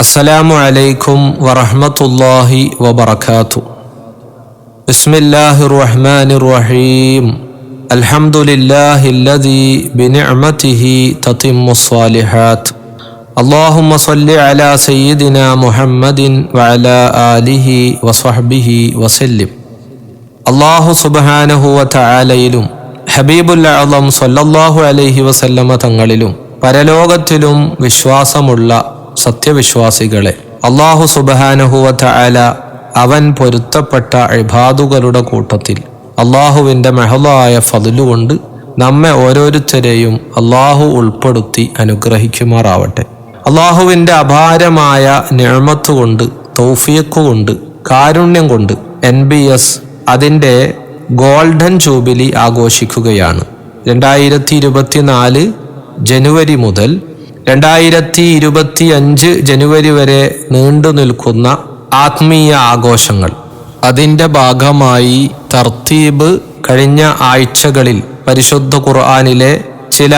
السلام عليكم ورحمة الله وبركاته بسم الله الرحمن الرحيم الحمد لله الذي بنعمته تتم الصالحات اللهم صل على سيدنا محمد وعلى آله وصحبه وسلم അള്ളാഹു സുബാനഹുവ തആലയിലും ഹബീബുൽ അളം സല്ലല്ലാഹു അലൈഹി വസല്ലമ തങ്ങളിലും പരലോകത്തിലും വിശ്വാസമുള്ള സത്യവിശ്വാസികളെ. അള്ളാഹു സുബഹാനുഹുവത്ത തആല അവൻ പൊരുത്തപ്പെട്ട അഴിബാദുകളുടെ കൂട്ടത്തിൽ അള്ളാഹുവിന്റെ മെഹലായ ഫതിലുകൊണ്ട് നമ്മെ ഓരോരുത്തരെയും അള്ളാഹു ഉൾപ്പെടുത്തി അനുഗ്രഹിക്കുമാറാവട്ടെ. അള്ളാഹുവിന്റെ അപാരമായ നിഴമത്തുകൊണ്ട് കൊണ്ട് കൊണ്ട് കാരുണ്യം കൊണ്ട് എൻ ബി എസ് അതിന്റെ ഗോൾഡൻ ജൂബിലി ആഘോഷിക്കുകയാണ്. രണ്ടായിരത്തി ഇരുപത്തിനാല് ജനുവരി മുതൽ രണ്ടായിരത്തി ഇരുപത്തി അഞ്ച് ജനുവരി വരെ നീണ്ടു നിൽക്കുന്ന ആത്മീയ ആഘോഷങ്ങൾ. അതിന്റെ ഭാഗമായി തർത്തീബ് കഴിഞ്ഞ ആഴ്ചകളിൽ പരിശുദ്ധ ഖുർആാനിലെ ചില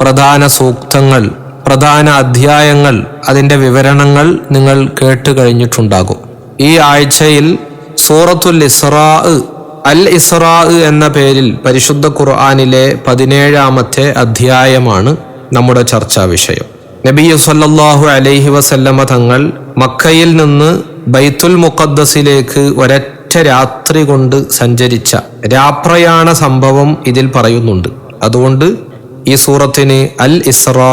പ്രധാന സൂക്തങ്ങൾ പ്രധാന അധ്യായങ്ങൾ അതിന്റെ വിവരണങ്ങൾ നിങ്ങൾ കേട്ട് കഴിഞ്ഞിട്ടുണ്ടാകും. ഈ ആഴ്ചയിൽ സൂറത്തുൽ ഇസ്രാ അൽ ഇസ്രാ എന്ന പേരിൽ പരിശുദ്ധ ഖുർആാനിലെ പതിനേഴാമത്തെ അധ്യായമാണ് നമ്മുടെ ചർച്ചാ വിഷയം. നബി സല്ലാഹു അലൈഹി വസല്ലമ തങ്ങൾ മക്കയിൽ നിന്ന് ബൈത്തുൽ മുഖദ്ദസിലേക്ക് ഒരൊറ്റ രാത്രി കൊണ്ട് സഞ്ചരിച്ച രാപ്രയാണ സംഭവം ഇതിൽ പറയുന്നുണ്ട്. അതുകൊണ്ട് ഈ സൂറത്തിന് അൽ ഇസ്രാ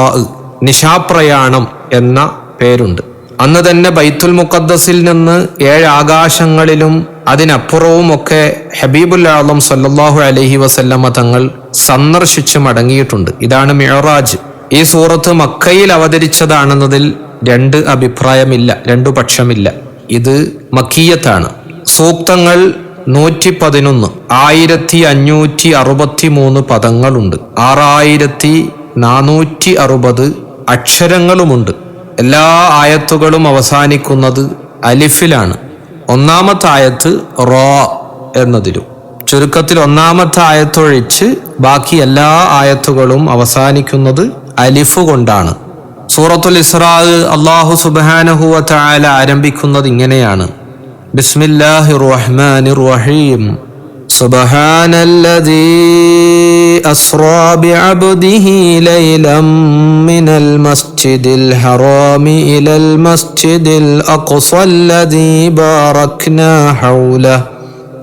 നിശാപ്രയാണം എന്ന പേരുണ്ട്. അന്ന് തന്നെ ബൈത്തുൽ മുഖദ്ദസിൽ നിന്ന് ഏഴ് ആകാശങ്ങളിലും അതിനപ്പുറവും ഒക്കെ ഹബീബുൽ ആലം സല്ലാഹു അലഹി വസല്ലമ്മ തങ്ങൾ സന്ദർശിച്ച് മടങ്ങിയിട്ടുണ്ട്. ഇതാണ് മിയറാജ് ഈ സൂറത്ത് മക്കയിൽ അവതരിച്ചതാണെന്നതിൽ രണ്ട് അഭിപ്രായമില്ല രണ്ടു പക്ഷമില്ല. ഇത് മക്കീയത്താണ്. സൂക്തങ്ങൾ നൂറ്റി പതിനൊന്ന് ആയിരത്തി അഞ്ഞൂറ്റി അറുപത്തി മൂന്ന് പദങ്ങളുണ്ട്. ആറായിരത്തി നാനൂറ്റി അറുപത് അക്ഷരങ്ങളുമുണ്ട്. എല്ലാ ആയത്തുകളും അവസാനിക്കുന്നത് അലിഫിലാണ്. ഒന്നാമത്തെ ആയത്ത് റോ എന്നതിലും. ചുരുക്കത്തിൽ ഒന്നാമത്തെ ആയത്തൊഴിച്ച് ബാക്കി എല്ലാ ആയത്തുകളും അവസാനിക്കുന്നത് അലിഫ് കൊണ്ടാണ്. സൂറത്തുൽ ഇസ്രാ അള്ളാഹു സുബാനഹുവ ആരംഭിക്കുന്നത് ഇങ്ങനെയാണ്. ബിസ്മില്ലാഹി റഹ്മാൻ റഹീം. سبحان الذي أسرى بعبده ليلا من المسجد الحرام إلى المسجد الأقصى الذي باركنا حوله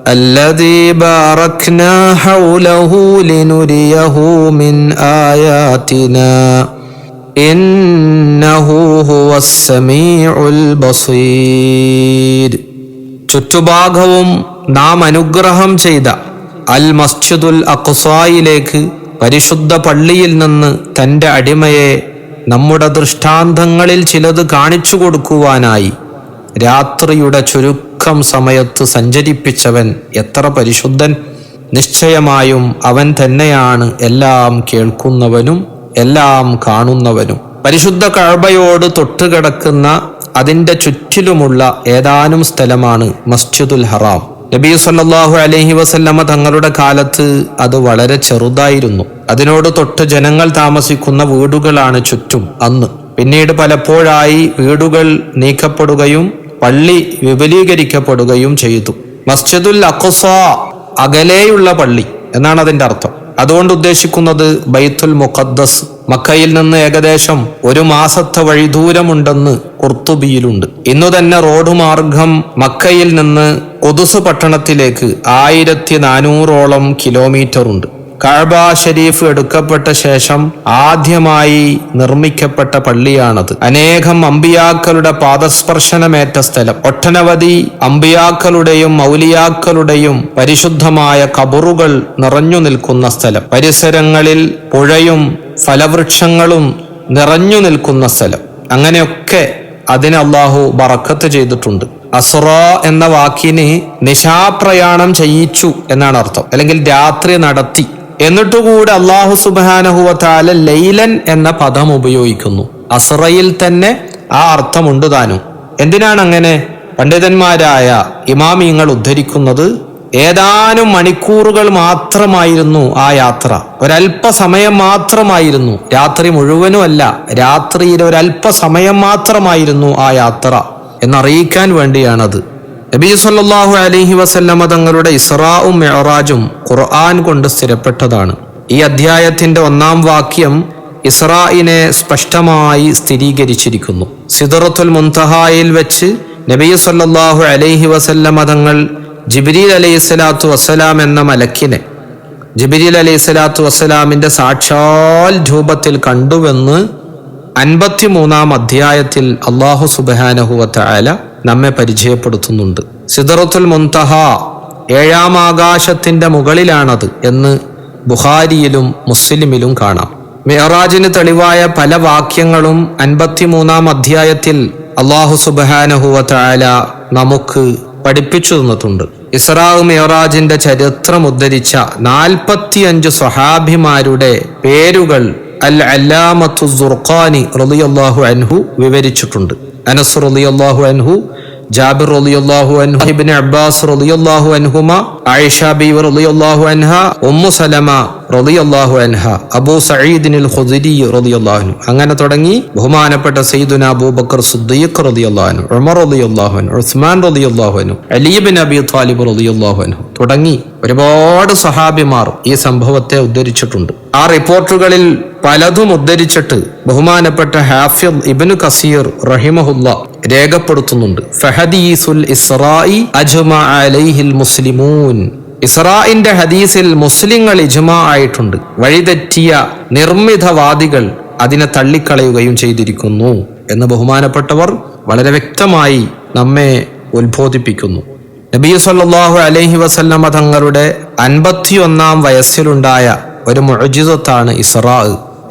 الذي باركنا حوله لنريه من آياتنا إنه هو السميع البصير ചുറ്റുഭാഗവും നാം അനുഗ്രഹം ചെയ്ത അൽ മസ്ജിദുൽ അഖ്സായിലേക്ക് പരിശുദ്ധ പള്ളിയിൽ നിന്ന് തന്റെ അടിമയെ നമ്മുടെ ദൃഷ്ടാന്തങ്ങളിൽ ചിലത് കാണിച്ചു കൊടുക്കുവാനായി രാത്രിയുടെ ചുരുക്കം സമയത്ത് സഞ്ചരിപ്പിച്ചവൻ എത്ര പരിശുദ്ധൻ. നിശ്ചയമായും അവൻ തന്നെയാണ് എല്ലാം കേൾക്കുന്നവനും എല്ലാം കാണുന്നവനും. പരിശുദ്ധ കഴബയോട് തൊട്ടുകിടക്കുന്ന അതിന്റെ ചുറ്റിലുമുള്ള ഏതാനും സ്ഥലമാണ് മസ്ജിദുൽ ഹറാം. നബി സല്ലാഹു അലഹി വസല്ലമ തങ്ങളുടെ കാലത്ത് അത് വളരെ ചെറുതായിരുന്നു. അതിനോട് തൊട്ട് ജനങ്ങൾ താമസിക്കുന്ന വീടുകളാണ് ചുറ്റും അന്ന്. പിന്നീട് പലപ്പോഴായി വീടുകൾ നീക്കപ്പെടുകയും പള്ളി വിപുലീകരിക്കപ്പെടുകയും ചെയ്തു. മസ്ജിദുൽ അഖുസ അകലെയുള്ള പള്ളി എന്നാണ് അതിന്റെ അർത്ഥം. അതുകൊണ്ട് ഉദ്ദേശിക്കുന്നത് ബൈത്തുൽ മുഖദ്ദസ് മക്കയിൽ നിന്ന് ഏകദേശം ഒരു മാസത്തെ വഴി ദൂരമുണ്ടെന്ന് കുർത്തുബിയിലുണ്ട്. ഇന്നു തന്നെ റോഡ് മാർഗം മക്കയിൽ നിന്ന് കൊതുസ് പട്ടണത്തിലേക്ക് ആയിരത്തി നാനൂറോളം കിലോമീറ്റർ ഉണ്ട്. കഴബ ഷരീഫ് എടുക്കപ്പെട്ട ശേഷം ആദ്യമായി നിർമ്മിക്കപ്പെട്ട പള്ളിയാണത്. അനേകം അമ്പിയാക്കളുടെ പാദസ്പർശനമേറ്റ സ്ഥലം. ഒട്ടനവധി അമ്പിയാക്കളുടെയും മൗലിയാക്കളുടെയും പരിശുദ്ധമായ കബറുകൾ നിറഞ്ഞു നിൽക്കുന്ന സ്ഥലം. പരിസരങ്ങളിൽ പുഴയും ഫലവൃക്ഷങ്ങളും നിറഞ്ഞു നിൽക്കുന്ന സ്ഥലം. അങ്ങനെയൊക്കെ അതിന് അള്ളാഹു ബറക്കത്ത് ചെയ്തിട്ടുണ്ട്. അസുറ എന്ന വാക്കിന് നിശാപ്രയാണം ചെയ്യിച്ചു എന്നാണ് അർത്ഥം. അല്ലെങ്കിൽ രാത്രി നടത്തി എന്നിട്ടുകൂടെ അള്ളാഹു സുബാനഹുവത്താല ലൈലൻ എന്ന പദം ഉപയോഗിക്കുന്നു. അസറയിൽ തന്നെ ആ അർത്ഥമുണ്ട് താനും. എന്തിനാണ് അങ്ങനെ? പണ്ഡിതന്മാരായ ഇമാമിങ്ങൾ ഉദ്ധരിക്കുന്നത് ഏതാനും മണിക്കൂറുകൾ മാത്രമായിരുന്നു ആ യാത്ര. ഒരല്പസമയം മാത്രമായിരുന്നു. രാത്രി മുഴുവനുമല്ല രാത്രിയിൽ ഒരല്പസമയം മാത്രമായിരുന്നു ആ യാത്ര. എന്നറിയിക്കാൻ വേണ്ടിയാണത്. നബി സല്ലാഹു അലഹി വസല്ലമ തങ്ങളുടെ ഇസ്രാവും മെഹറാജും ഖുർആൻ കൊണ്ട് സ്ഥിരപ്പെട്ടതാണ്. ഈ അധ്യായത്തിന്റെ ഒന്നാം വാക്യം ഇസ്രായിനെ സ്പഷ്ടമായി സ്ഥിരീകരിച്ചിരിക്കുന്നു. സിദറത്തുൽ മുന്തഹായിൽ വെച്ച് നബി സല്ലാഹു അലൈഹി വസല്ലമ തങ്ങൾ ജിബ്രീൽ അലൈഹി സ്വലാത്തു വസ്സലാം എന്ന മലക്കിനെ ജിബ്രീൽ അലൈഹി സ്വലാത്തു വസ്സലാമിന്റെ സാക്ഷാൽ രൂപത്തിൽ കണ്ടുവെന്ന് അൻപത്തിമൂന്നാം അധ്യായത്തിൽ അള്ളാഹു സുബാനഹുവത്ത ആല നമ്മെ പരിചയപ്പെടുത്തുന്നുണ്ട്. സിദറത്തുൽ മുന്തഹ ഏഴാം ആകാശത്തിന്റെ മുകളിലാണത് എന്ന് ബുഹാരിയിലും മുസ്ലിമിലും കാണാം. മെഹറാജിന് തെളിവായ പല വാക്യങ്ങളും അൻപത്തിമൂന്നാം അധ്യായത്തിൽ അള്ളാഹു സുബാനഹുവല നമുക്ക് പഠിപ്പിച്ചു തന്നിട്ടുണ്ട്. ഇസ്രാവ് മെഹറാജിന്റെ ചരിത്രം ഉദ്ധരിച്ച നാൽപ്പത്തിയഞ്ച് സ്വഹാഭിമാരുടെ പേരുകൾ അൽ അല്ലാമത്തു സുർഖാനി റളിയല്ലാഹു അൻഹു വിവരിച്ചിട്ടുണ്ട്. അനസ് റളിയല്ലാഹു അൻഹു ജാബിർ റളിയല്ലാഹു അൻഹു ഇബ്നു അബ്ബാസ് റളിയല്ലാഹു അൻഹുമ ആയിഷ ബീവി റളിയല്ലാഹു അൻഹ ഉമ്മു സലമ റളിയല്ലാഹു അൻഹ. അബൂ സഈദിനിൽ ഖുദരി റളിയല്ലാഹു അൻഹു. അങ്ങനെ തുടങ്ങി ബഹുമാനപ്പെട്ട സയ്യിദുന അബൂബക്കർ സിദ്ദീഖ് റളിയല്ലാഹു അൻഹു ഉമർ റളിയല്ലാഹു അൻഹു ഉസ്മാൻ റളിയല്ലാഹു അൻഹു അലി ഇബ്നു അബി ത്വാലിബ് റളിയല്ലാഹു അൻഹു തുടങ്ങി ഒരുപാട് സഹാബിമാർ ഈ സംഭവത്തെ ഉദ്ധരിച്ചിട്ടുണ്ട്. ആ റിപ്പോർട്ടുകളിൽ പലതും ഉദ്ധരിച്ചിട്ട് ബഹുമാനപ്പെട്ട ഹാഫിദ് ഇബ്നു കസീർ റഹിമഹുല്ല രേഖപ്പെടുത്തുന്നുണ്ട്. ഫഹദീസുൽ ഇസ്രായി അജ്മ അലൈഹിൽ മുസ്ലിമൂൻ. ഇസ്രായിന്റെ ഹദീസിൽ മുസ്ലിങ്ങൾ ഇജ്മാ ആയിട്ടുണ്ട്. വഴിതെറ്റിയ നിർമ്മിതവാദികൾ അതിനെ തള്ളിക്കളയുകയും ചെയ്തിരിക്കുന്നു എന്ന് ബഹുമാനപ്പെട്ടവർ വളരെ വ്യക്തമായി നമ്മെ ഉത്ബോധിപ്പിക്കുന്നു. നബീ സല്ലല്ലാഹു അലൈഹി വസല്ലമ തങ്ങളുടെ അൻപത്തിയൊന്നാം വയസ്സിലുണ്ടായ ഒരു മുഴജിതത്താണ് ഇസ്രാ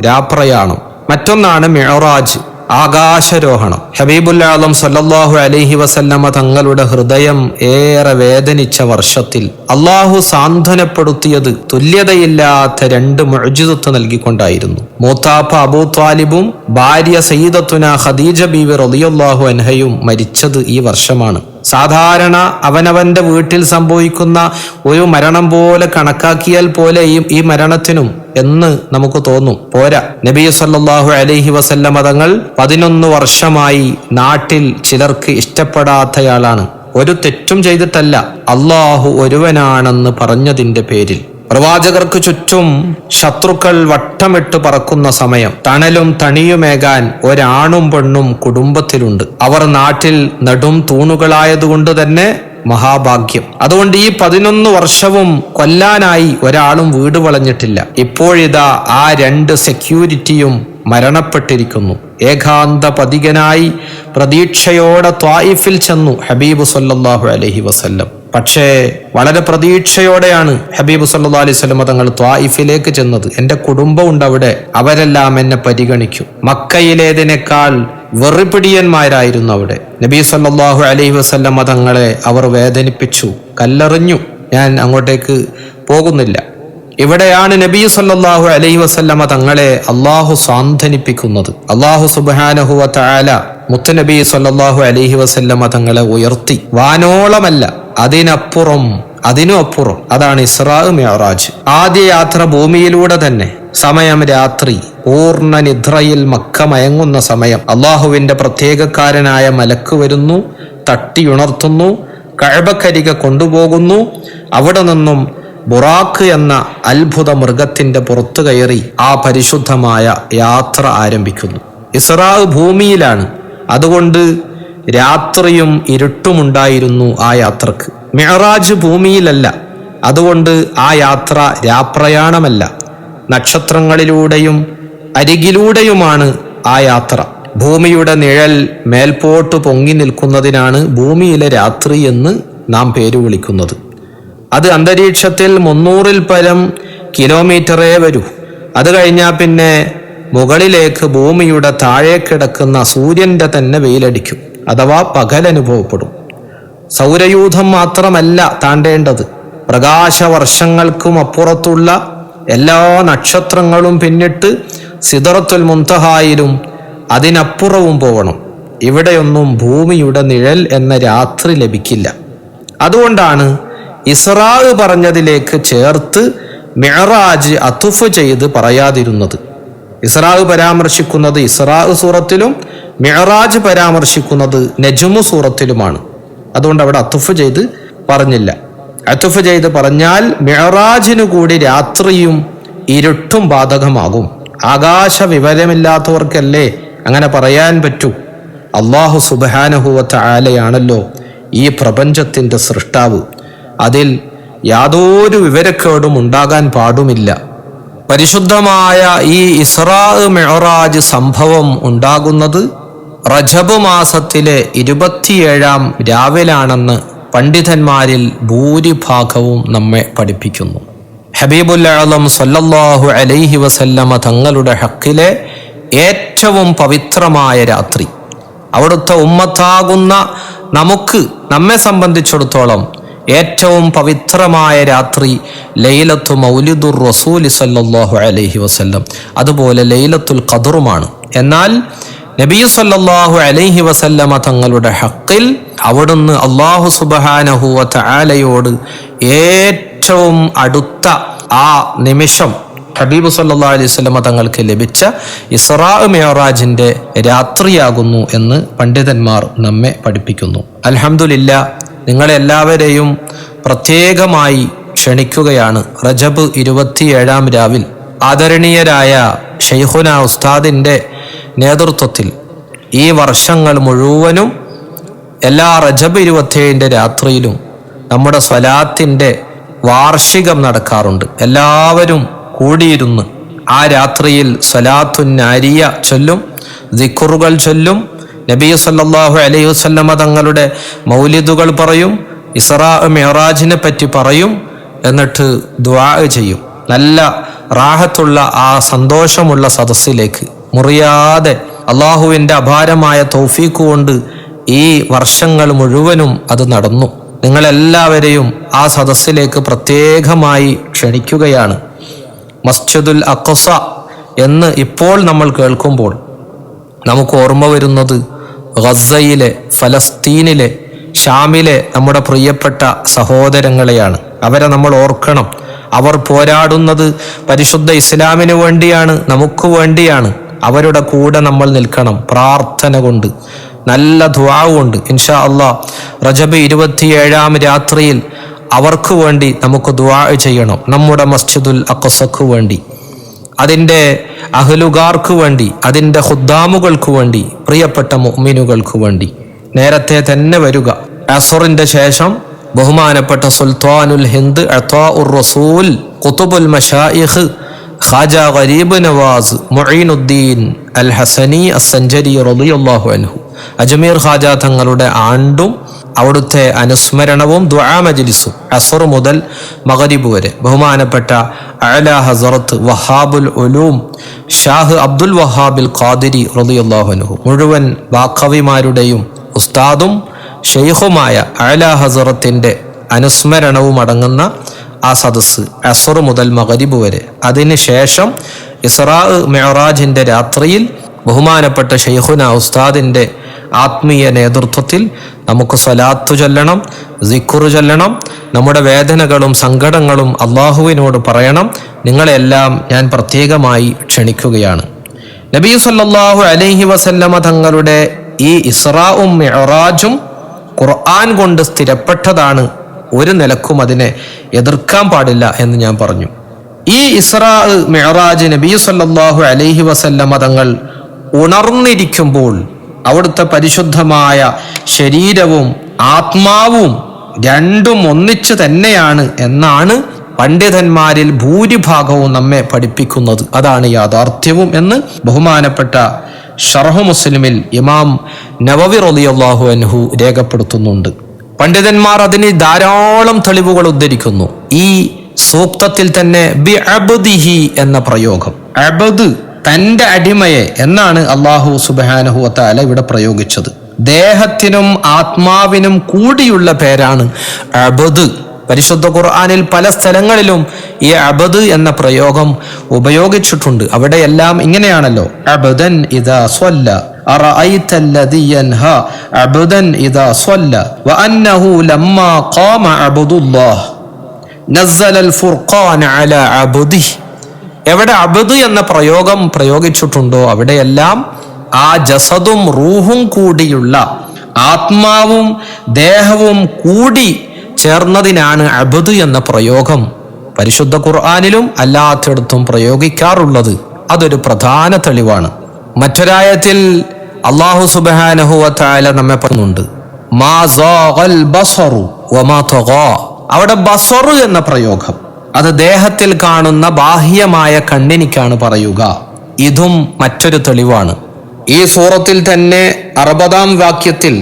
രാപ്രയാണം. മറ്റൊന്നാണ് മിഅറാജ്. ആകാശരോഹണം. ഹബീബുല്ലാലം സല്ലാഹു അലഹി വസല്ലമ തങ്ങളുടെ ഹൃദയം ഏറെ വേദനിച്ച വർഷത്തിൽ അള്ളാഹു സാന്ത്വനപ്പെടുത്തിയത് തുല്യതയില്ലാത്ത രണ്ട് മുഅജിസത്ത് നൽകിക്കൊണ്ടായിരുന്നു. മൂത്താപ്പ അബൂ താലിബും ഭാര്യ സയ്യിദത്തുന ഖദീജ ബീവി റളിയല്ലാഹു അൻഹയും മരിച്ചത് ഈ വർഷമാണ്. സാധാരണ അവനവന്റെ വീട്ടിൽ സംഭവിക്കുന്ന ഒരു മരണം പോലെ കണക്കാക്കിയാൽ പോലെ ഈ ഈ മരണത്തിനും എന്ന് നമുക്ക് തോന്നും. പോരാ. നബി സല്ലാഹു അലൈഹി വസല്ല മതങ്ങൾ പതിനൊന്ന് വർഷമായി നാട്ടിൽ ചിലർക്ക് ഇഷ്ടപ്പെടാത്തയാളാണ്. ഒരു തെറ്റും ചെയ്തിട്ടല്ല. അള്ളാഹു ഒരുവനാണെന്ന് പറഞ്ഞതിന്റെ പേരിൽ. പ്രവാചകർക്ക് ചുറ്റും ശത്രുക്കൾ വട്ടമിട്ട് പറക്കുന്ന സമയം. തണലും തണിയുമേകാൻ ഒരാണും പെണ്ണും കുടുംബത്തിലുണ്ട്. അവർ നാട്ടിൽ നെടും തൂണുകളായതുകൊണ്ട് തന്നെ മഹാഭാഗ്യം. അതുകൊണ്ട് ഈ പതിനൊന്ന് വർഷവും കൊല്ലാനായി ഒരാളും വീട് വളഞ്ഞിട്ടില്ല. ഇപ്പോഴിതാ ആ രണ്ട് സെക്യൂരിറ്റിയും മരണപ്പെട്ടിരിക്കുന്നു. ഏകാന്ത പതികനായി പ്രതീക്ഷയോടെ ത്വായിഫിൽ ചെന്നു ഹബീബ് സല്ലാഹു അലഹി വസല്ലം. പക്ഷേ വളരെ പ്രതീക്ഷയോടെയാണ് ഹബീബ് സല്ലാ അലൈഹി സ്വലമ തങ്ങൾ ത്വായിഫിലേക്ക് ചെന്നത്. എന്റെ കുടുംബമുണ്ട് അവിടെ അവരെല്ലാം എന്നെ പരിഗണിക്കും. മക്കയിലേതിനേക്കാൾ വെറുപിടിയന്മാരായിരുന്നു അവിടെ. നബി സല്ലാഹു അലൈഹി വസല്ലം തങ്ങളെ അവർ വേദനിപ്പിച്ചു കല്ലെറിഞ്ഞു. ഞാൻ അങ്ങോട്ടേക്ക് പോകുന്നില്ല. ഇവിടെയാണ് നബി സല്ലാഹു അലൈഹി വസല്ലമ തങ്ങളെ അള്ളാഹു സാന്ത്വനിപ്പിക്കുന്നത്. അള്ളാഹു സുബാനഹുവ താല മുത്തുനബി സല്ലാഹു അലൈഹി വസല്ലമ തങ്ങളെ ഉയർത്തി. വാനോളമല്ല അതിനപ്പുറം അതിനും അപ്പുറം അതാണ് ഇസ്രാ മെഹറാജ് ആദ്യ യാത്ര ഭൂമിയിലൂടെ തന്നെ. സമയം രാത്രി. പൂർണ നിദ്രയിൽ മക്ക മയങ്ങുന്ന സമയം. അള്ളാഹുവിന്റെ പ്രത്യേകക്കാരനായ മലക്ക് വരുന്നു തട്ടിയുണർത്തുന്നു കഴബക്കരിക കൊണ്ടുപോകുന്നു. അവിടെ നിന്നും ബുറാഖ് എന്ന അത്ഭുത മൃഗത്തിന്റെ പുറത്തു കയറി ആ പരിശുദ്ധമായ യാത്ര ആരംഭിക്കുന്നു. ഇസ്രാവ് ഭൂമിയിലാണ്. അതുകൊണ്ട് രാത്രിയും ഇരുട്ടുമുണ്ടായിരുന്നു ആ യാത്രയ്ക്ക്. മെഹറാജ് ഭൂമിയിലല്ല. അതുകൊണ്ട് ആ യാത്ര രാപ്രയാണമല്ല. നക്ഷത്രങ്ങളിലൂടെയും അരികിലൂടെയുമാണ് ആ യാത്ര. ഭൂമിയുടെ നിഴൽ മേൽപോട്ട് പൊങ്ങി നിൽക്കുന്നതിനാണ് ഭൂമിയിലെ രാത്രി എന്ന് നാം പേര് വിളിക്കുന്നത്. അത് അന്തരീക്ഷത്തിൽ മുന്നൂറിൽ പരം കിലോമീറ്ററേ വരൂ. അത് കഴിഞ്ഞാൽ പിന്നെ മുകളിലേക്ക് ഭൂമിയുടെ താഴെ കിടക്കുന്ന സൂര്യന്റെ തന്നെ വെയിലടിക്കും. അഥവാ പകൽ അനുഭവപ്പെടും. സൗരയൂഥം മാത്രമല്ല താണ്ടേണ്ടത്. പ്രകാശവർഷങ്ങൾക്കും അപ്പുറത്തുള്ള എല്ലാ നക്ഷത്രങ്ങളും പിന്നിട്ട് സിദറത്തുൽ മുന്തഹായിലും അതിനപ്പുറവും പോകണം ഇവിടെയൊന്നും ഭൂമിയുടെ നിഴൽ എന്ന രാത്രി ലഭിക്കില്ല. അതുകൊണ്ടാണ് ഇസ്രാ പറഞ്ഞതിലേക്ക് ചേർത്ത് മെഹറാജ് അത്തുഫ് ചെയ്ത് പറയാതിരുന്നത്. ഇസ്രാ പരാമർശിക്കുന്നത് ഇസ്രാ സൂറത്തിലും മെഹറാജ് പരാമർശിക്കുന്നത് നജുമു സൂറത്തിലുമാണ്. അതുകൊണ്ട് അവിടെ അത്തുഫ് ചെയ്ത് പറഞ്ഞില്ല. അത്തുഫ് ചെയ്ത് പറഞ്ഞാൽ മെഹറാജിനു കൂടി രാത്രിയും ഇരുട്ടും ബാധകമാകും. ആകാശ വിവരമില്ലാത്തവർക്കല്ലേ അങ്ങനെ പറയാൻ പറ്റൂ? അള്ളാഹു സുബാനഹുവത്ത ആലയാണല്ലോ ഈ പ്രപഞ്ചത്തിന്റെ സൃഷ്ടാവ്. അതിൽ യാതൊരു വിവരക്കേടും ഉണ്ടാകാൻ പാടുമില്ല. പരിശുദ്ധമായ ഈ ഇസ്രാ മെഹറാജ് സംഭവം ഉണ്ടാകുന്നത് റജബ് മാസത്തിലെ ഇരുപത്തിയേഴാം രാവിലാണെന്ന് പണ്ഡിതന്മാരിൽ ഭൂരിഭാഗവും നമ്മെ പഠിപ്പിക്കുന്നു. ഹബീബുല്ലാളം സല്ലല്ലാഹു അലൈഹി വസല്ലമ തങ്ങളുടെ ഹക്കിലെ ഏറ്റവും പവിത്രമായ രാത്രി. അവിടുത്തെ ഉമ്മത്താകുന്ന നമുക്ക് നമ്മെ സംബന്ധിച്ചിടത്തോളം ഏറ്റവും പവിത്രമായ രാത്രി ലൈലത്തു മൗലിദുർ റസൂൽ സല്ലാഹു അലഹി വസ്ല്ലം. അതുപോലെ ലൈലത്തുൽ ഖദറുമാണ്. എന്നാൽ നബി സല്ലാഹു അലൈഹി വസല്ലമ തങ്ങളുടെ ഹക്കിൽ അവിടുന്ന് അള്ളാഹു സുബഹാനഹുവ ആലയോട് ഏറ്റവും അടുത്ത ആ നിമിഷം ഹബീബ് സല്ലാ അലൈഹി സ്വലമ തങ്ങൾക്ക് ലഭിച്ച ഇസ്രാ മെയറാജിന്റെ രാത്രിയാകുന്നു എന്ന് പണ്ഡിതന്മാർ നമ്മെ പഠിപ്പിക്കുന്നു. അൽഹംദുലില്ല നിങ്ങളെല്ലാവരെയും പ്രത്യേകമായി ക്ഷണിക്കുകയാണ്. റജബ് ഇരുപത്തിയേഴാം രാവിൽ ആദരണീയരായ ഷെയ്ഖുന ഉസ്താദിന്റെ നേതൃത്വത്തിൽ. ഈ വർഷങ്ങൾ മുഴുവനും എല്ലാ റജബ് ഇരുപത്തിയേഴിന്റെ രാത്രിയിലും നമ്മുടെ സ്വലാത്തിന്റെ വാർഷികം നടക്കാറുണ്ട്. എല്ലാവരും കൂടിയിരുന്ന് ആ രാത്രിയിൽ സ്വലാത്തുന്നാരിയ ചൊല്ലും ദിക്കുറുകൾ ചൊല്ലും നബി സല്ലാഹു അലൈഹി വസല്ലമ തങ്ങളുടെ മൗലിദുകൾ പറയും ഇസ്രാ മെഹറാജിനെ പറ്റി പറയും എന്നിട്ട് ദ്വാ ചെയ്യും. നല്ല റാഹത്തുള്ള ആ സന്തോഷമുള്ള സദസ്സിലേക്ക് മുറിയാതെ അള്ളാഹുവിന്റെ അപാരമായ തൗഫീക്ക് കൊണ്ട് ഈ വർഷങ്ങൾ മുഴുവനും അത് നടന്നു. നിങ്ങളെല്ലാവരെയും ആ സദസ്സിലേക്ക് പ്രത്യേകമായി ക്ഷണിക്കുകയാണ്. മസ്ജിദുൽ അക്കസ എന്ന് ഇപ്പോൾ നമ്മൾ കേൾക്കുമ്പോൾ നമുക്ക് ഓർമ്മ വരുന്നത് ഗസയിലെ ഫലസ്തീനിലെ ഷാമിലെ നമ്മുടെ പ്രിയപ്പെട്ട സഹോദരങ്ങളെയാണ്. അവരെ നമ്മൾ ഓർക്കണം. അവർ പോരാടുന്നത് പരിശുദ്ധ ഇസ്ലാമിന് വേണ്ടിയാണ് നമുക്ക് വേണ്ടിയാണ്. അവരുടെ കൂടെ നമ്മൾ നിൽക്കണം പ്രാർത്ഥന കൊണ്ട്. നല്ല ദ്വാവുണ്ട് ഇൻഷാ അള്ളാ റജബ് ഇരുപത്തിയേഴാം രാത്രിയിൽ അവർക്ക് വേണ്ടി നമുക്ക് ദ്വാ ചെയ്യണം. നമ്മുടെ മസ്ജിദുൽ അക്കസക്ക് വേണ്ടി. അതിന്റെ അഹലുകാർക്ക് വേണ്ടി അതിന്റെ ഹുദ്ദാമുകൾക്ക് വേണ്ടി പ്രിയപ്പെട്ട മുഅ്മിനുകൾക്ക് വേണ്ടി. നേരത്തെ തന്നെ വരിക. അസുറിന്റെ ശേഷം ബഹുമാനപ്പെട്ട സുൽത്താനുൽ ഹിന്ദ് അത്താ ഉർ റസൂൽ കുത്തുബുൽ മഷായിഖ് ഖാജ ഗരീബ് നവാസ് മുഈനുദ്ദീൻ അൽ ഹസനി അസഞ്ചരി റളിയല്ലാഹു അൻഹു. അജ്മീർ ഖാജ തങ്ങളുടെ ആണ്ടും അവിടുത്തെ അനുസ്മരണവും ദുആ മജ്ലിസും അസർ മുതൽ മഗരിബ് വരെ. ബഹുമാനപ്പെട്ട അല ഹസറത്ത് വഹാബുൽ ഉലൂം ഷാഹ് അബ്ദുൽ വഹാബിൽ ഖാദിരി റളിയല്ലാഹു അൻഹു. മുഴുവൻ വാക്കവിമാരുടെയും ഉസ്താദും ഷെയ്ഖുമായ അല ഹസറത്തിന്റെ അനുസ്മരണവും അടങ്ങുന്ന ആ സദസ്സ് അസർ മുതൽ മഗരിബ് വരെ. അതിനുശേഷം ഇസ്രാ മെഹറാജിന്റെ രാത്രിയിൽ ബഹുമാനപ്പെട്ട ഷെയ്ഖുന ഉസ്താദിന്റെ ആത്മീയ നേതൃത്വത്തിൽ നമുക്ക് സ്വലാത്തു ചൊല്ലണം സിക്കുറു ചൊല്ലണം. നമ്മുടെ വേദനകളും സങ്കടങ്ങളും അള്ളാഹുവിനോട് പറയണം. നിങ്ങളെല്ലാം ഞാൻ പ്രത്യേകമായി ക്ഷണിക്കുകയാണ്. നബീ സല്ലാഹു അലൈഹി വസല്ലമ തങ്ങളുടെ ഈ ഇസ്രാവും മെഹറാജും ഖുർആൻ കൊണ്ട് സ്ഥിരപ്പെട്ടതാണ്. ഒരു നിലക്കും അതിനെ എതിർക്കാൻ പാടില്ല എന്ന് ഞാൻ പറഞ്ഞു. ഈ ഇസ്രാ മെഹറാജ് നബീ സല്ലാഹു അലൈഹി വസല്ലമ തങ്ങൾ ഉണർന്നിരിക്കുമ്പോൾ അവിടുത്തെ പരിശുദ്ധമായ ശരീരവും ആത്മാവും രണ്ടും ഒന്നിച്ചു തന്നെയാണ് എന്നാണ് പണ്ഡിതന്മാരിൽ ഭൂരിഭാഗവും നമ്മെ പഠിപ്പിക്കുന്നത്. അതാണ് യാഥാർത്ഥ്യവും എന്ന് ബഹുമാനപ്പെട്ട ഷർഹു മുസ്ലിമിൽ ഇമാം നവവി റളിയല്ലാഹു അൻഹു രേഖപ്പെടുത്തുന്നുണ്ട്. പണ്ഡിതന്മാർ അതിന് ധാരാളം തെളിവുകൾ ഉദ്ധരിക്കുന്നു. ഈ സൂക്തത്തിൽ തന്നെ ബി അബദിഹി എന്ന പ്രയോഗം. അബദ് തന്റെ അടിമയെ എന്നാണ് അള്ളാഹു സുബാനഹു അത്താല ഇവിടെ പ്രയോഗിച്ചത് ദേഹത്തിനും ആത്മാവിനും കൂടിയുള്ള പേരാണ് അബദ് പരിശുദ്ധ ഖുർആനിൽ പല സ്ഥലങ്ങളിലും ഈ അബദ് എന്ന പ്രയോഗം ഉപയോഗിച്ചിട്ടുണ്ട് അവിടെയെല്ലാം ഇങ്ങനെയാണല്ലോ അബദൻ ഇദാ സ്വല്ല أرأيت الذي ينهى عبدا إذا صلى وأنه لما قام عبد الله نزل الفرقان على عبده എവിടെ അബദ് എന്ന പ്രയോഗം പ്രയോഗിച്ചിട്ടുണ്ടോ അവിടെയെല്ലാം ആ ജസദും റൂഹും കൂടിയുള്ള ആത്മാവും ദേഹവും കൂടി ചേർന്നതിനാണ് അബദ് എന്ന പ്രയോഗം. പരിശുദ്ധ ഖുർആാനിലും അല്ലാത്തിടത്തും പ്രയോഗിക്കാറുള്ളത്. അതൊരു പ്രധാന തെളിവാണ്. മറ്റൊരായത്തിൽ അള്ളാഹു സുബാനഹുവല നമ്മെ തഗാ. അവിടെ ബസറു എന്ന പ്രയോഗം. അത് ദേഹത്തിൽ കാണുന്ന ബാഹ്യമായ കണ്ണിനിക്കാണ് പറയുക. ഇതും മറ്റൊരു തെളിവാണ്. ഈ സൂറത്തിൽ തന്നെ അറുപതാം വാക്യത്തിൽ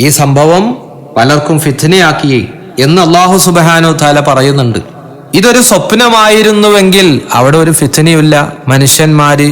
ഈ സംഭവം പലർക്കും ഫിത്നയാക്കി എന്ന് അള്ളാഹു സുബാനു താല പറയുന്നുണ്ട്. ഇതൊരു സ്വപ്നമായിരുന്നുവെങ്കിൽ അവിടെ ഒരു ഫിത്നയുമില്ല. മനുഷ്യന്മാര്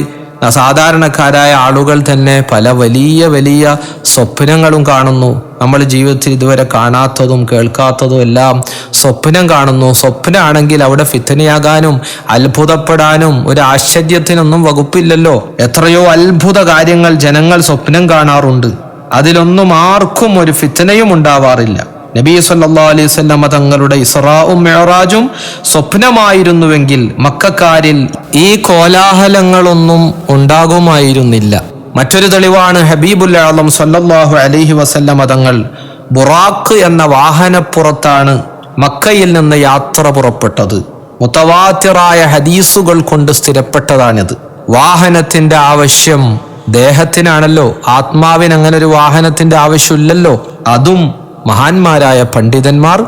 സാധാരണക്കാരായ ആളുകൾ തന്നെ പല വലിയ വലിയ സ്വപ്നങ്ങളും കാണുന്നു. നമ്മൾ ജീവിതത്തിൽ ഇതുവരെ കാണാത്തതും കേൾക്കാത്തതും എല്ലാം സ്വപ്നം കാണുന്നു. സ്വപ്നമാണെങ്കിൽ അവിടെ ഫിത്തനയാകാനും അത്ഭുതപ്പെടാനും ഒരു ആശ്ചര്യത്തിനൊന്നും വകുപ്പില്ലല്ലോ. എത്രയോ അത്ഭുത കാര്യങ്ങൾ ജനങ്ങൾ സ്വപ്നം കാണാറുണ്ട്. അതിലൊന്നും ആർക്കും ഒരു ഫിത്തനയും ഉണ്ടാവാറില്ല. നബി സല്ലാ അലൈഹി സ്വല്ലമ തങ്ങളുടെ ഇസ്രാവും മെഹറാജും സ്വപ്നമായിരുന്നുവെങ്കിൽ മക്കാരിൽ ഈ കോലാഹലങ്ങളൊന്നും ഉണ്ടാകുമായിരുന്നില്ല. മറ്റൊരു തെളിവാണ് ഹബീബുൽ ആലം സല്ലല്ലാഹു അലൈഹി വസല്ലമ തങ്ങൾ ബുറാഖ് എന്ന വാഹനപ്പുറത്താണ് മക്കയിൽ നിന്ന് യാത്ര പുറപ്പെട്ടത്. മുത്തവാത്തിറായ ഹദീസുകൾ കൊണ്ട് സ്ഥിരപ്പെട്ടതാണിത്. വാഹനത്തിന്റെ ആവശ്യം ദേഹത്തിനാണല്ലോ. ആത്മാവിന് അങ്ങനെ ഒരു വാഹനത്തിന്റെ ആവശ്യമില്ലല്ലോ. അതും മഹാന്മാരായ പണ്ഡിതന്മാർ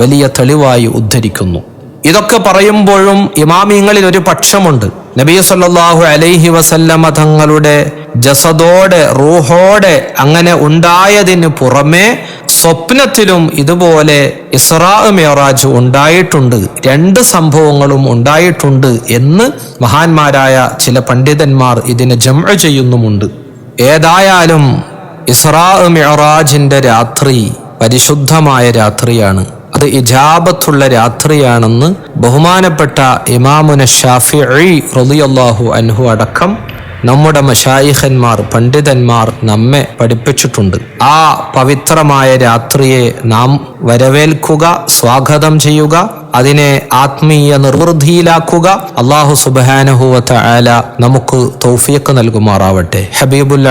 വലിയ തെളിവായി ഉദ്ധരിക്കുന്നു. ഇതൊക്കെ പറയുമ്പോഴും ഇമാമിങ്ങളിൽ ഒരു പക്ഷമുണ്ട്. നബി സല്ലാഹു അലൈഹി വസല്ലമ തങ്ങളുടെ ജസദോടെ റൂഹോടെ അങ്ങനെ ഉണ്ടായതിന് പുറമെ സ്വപ്നത്തിലും ഇതുപോലെ ഇസ്രാ മേറാജ് ഉണ്ടായിട്ടുണ്ട്. രണ്ട് സംഭവങ്ങളും ഉണ്ടായിട്ടുണ്ട് എന്ന് മഹാന്മാരായ ചില പണ്ഡിതന്മാർ ഇതിനെ ജമ ചെയ്യുന്നുമുണ്ട്. ഏതായാലും ഇസ്രാ മെഹറാജിന്റെ രാത്രി പരിശുദ്ധമായ രാത്രിയാണ്. അത് ഇജാബത്തുള്ള രാത്രിയാണെന്ന് ബഹുമാനപ്പെട്ട ഇമാമുന ഷാഫി റളിയല്ലാഹു അൻഹു അടക്കം നമ്മുടെ മഷായിഹന്മാർ പണ്ഡിതന്മാർ നമ്മെ പഠിപ്പിച്ചിട്ടുണ്ട്. ആ പവിത്രമായ രാത്രിയെ നാം വരവേൽക്കുക സ്വാഗതം ചെയ്യുക അതിനെ ആത്മീയ നിർവൃദ്ധിയിലാക്കുക അള്ളാഹു സുബാനഹുവത്ത ആല നമുക്ക് തൗഫീഖ് നൽകുമാറാവട്ടെ. ഹബീബുല്ല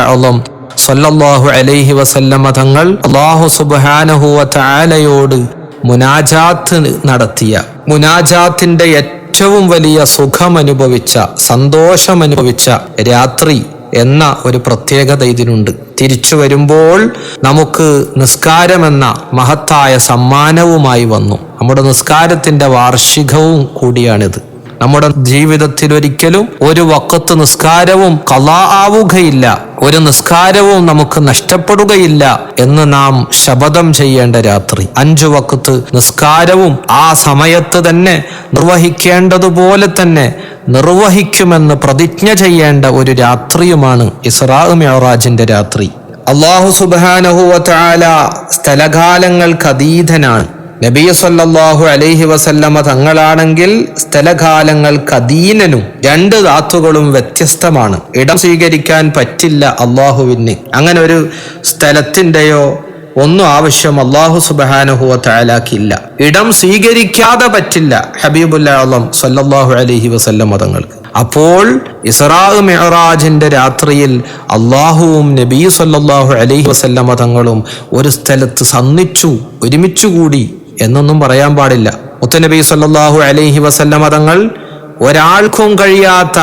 സല്ലല്ലാഹു അലൈഹി വസല്ലമ തങ്ങൾ അള്ളാഹു സുബ്ഹാനഹു തആലയോട് മുനാജാത്ത് നടത്തിയ മുനാജാത്തിന്റെ ഏറ്റവും വലിയ സുഖം അനുഭവിച്ച സന്തോഷം അനുഭവിച്ച രാത്രി എന്ന ഒരു പ്രത്യേകത ഇതിനുണ്ട്. തിരിച്ചു വരുമ്പോൾ നമുക്ക് നിസ്കാരമെന്ന മഹത്തായ സമ്മാനവുമായി വന്നു. നമ്മുടെ നിസ്കാരത്തിന്റെ വാർഷികവും കൂടിയാണിത്. നമ്മുടെ ജീവിതത്തിൽ ഒരിക്കലും ഒരു വക്കത്ത് നിസ്കാരവും കലാ ആവുകയില്ല ഒരു നിസ്കാരവും നമുക്ക് നഷ്ടപ്പെടുകയില്ല എന്ന് നാം ശപഥം ചെയ്യേണ്ട രാത്രി. അഞ്ചു വക്കത്ത് നിസ്കാരവും ആ സമയത്ത് തന്നെ നിർവഹിക്കേണ്ടതുപോലെ തന്നെ നിർവഹിക്കുമെന്ന് പ്രതിജ്ഞ ചെയ്യേണ്ട ഒരു രാത്രിയുമാണ് ഇസ്രാ മെഹറാജിന്റെ രാത്രി. അള്ളാഹു സുബാനഹുവ സ്ഥലകാലങ്ങൾക്ക് അതീതനാണ്. നബി സല്ലാഹു അലൈഹി വസല്ലമ തങ്ങളാണെങ്കിൽ സ്ഥലകാലങ്ങൾ കദീനനും രണ്ട് ധാത്തുകളും വ്യത്യസ്തമാണ്. ഇടം സ്വീകരിക്കാൻ പറ്റില്ല അള്ളാഹുവിന്. അങ്ങനെ ഒരു സ്ഥലത്തിന്റെയോ ഒന്നും ആവശ്യം അള്ളാഹു സുബാനുഹുവ താലാക്കില്ല ഇടം സ്വീകരിക്കാതെ പറ്റില്ല ഹബീബുല്ല സല്ലാഹു അലഹി വസല്ലം മതങ്ങൾക്ക് അപ്പോൾ ഇസ്രാ മെഹറാജിന്റെ രാത്രിയിൽ അള്ളാഹുവും നബി സല്ലല്ലാഹു അലൈഹി വസല്ലം മതങ്ങളും ഒരു സ്ഥലത്ത് സന്നിച്ചു ഒരുമിച്ചുകൂടി എന്നൊന്നും പറയാൻ പാടില്ല. മുത്തനബി സല്ലാഹു അലൈഹി വസല്ലം മതങ്ങൾ ഒരാൾക്കും കഴിയാത്ത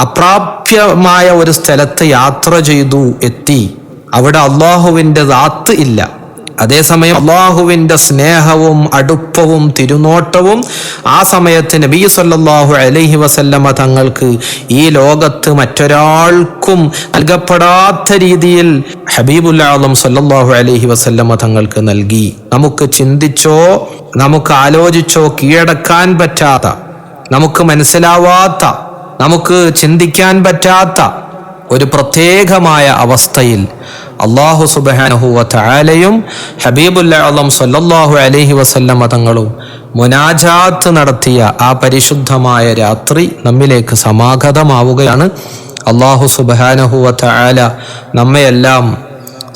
അപ്രാപ്യമായ ഒരു സ്ഥലത്ത് യാത്ര ചെയ്തു എത്തി. അവിടെ അള്ളാഹുവിന്റെ ദാത്ത് ഇല്ല. അതേസമയം അള്ളാഹുവിന്റെ സ്നേഹവും അടുപ്പവും തിരുനോട്ടവും ആ സമയത്ത് നബി സല്ലാഹു അലൈഹി വസല്ലമ തങ്ങൾക്ക് ഈ ലോകത്ത് മറ്റൊരാൾക്കും നൽകപ്പെടാത്ത രീതിയിൽ ഹബീബുല്ലാലും സല്ലാഹു അലൈഹി വസല്ലമ തങ്ങൾക്ക് നൽകി. നമുക്ക് ചിന്തിച്ചോ നമുക്ക് ആലോചിച്ചോ കീഴടക്കാൻ പറ്റാത്ത നമുക്ക് മനസ്സിലാവാത്ത നമുക്ക് ചിന്തിക്കാൻ പറ്റാത്ത ഒരു പ്രത്യേകമായ അവസ്ഥയിൽ അള്ളാഹു സുബാനഹുവ താലയും ഹബീബുല്ലാം സല്ലാഹു അലഹി വസല്ലമ തങ്ങളും മുനാജാത്ത് നടത്തിയ ആ പരിശുദ്ധമായ രാത്രി നമ്മിലേക്ക് സമാഗതമാവുകയാണ്. അള്ളാഹു സുബാനഹുവ താല നമ്മയെല്ലാം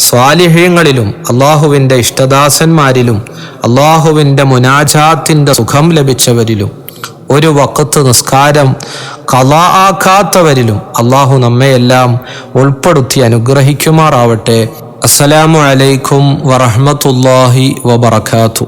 സ്വാലിഹ്യങ്ങളിലും അള്ളാഹുവിന്റെ ഇഷ്ടദാസന്മാരിലും അള്ളാഹുവിന്റെ മുനാജാത്തിന്റെ സുഖം ലഭിച്ചവരിലും ഒരു വക്കത്ത് നിസ്കാരം കലാ ആക്കാത്തവരിലും അള്ളാഹു നമ്മയെല്ലാം ഉൾപ്പെടുത്തി അനുഗ്രഹിക്കുമാറാവട്ടെ. അസ്സലാമു അലൈക്കും വറഹമത്തല്ലാഹി വബർക്കാത്തു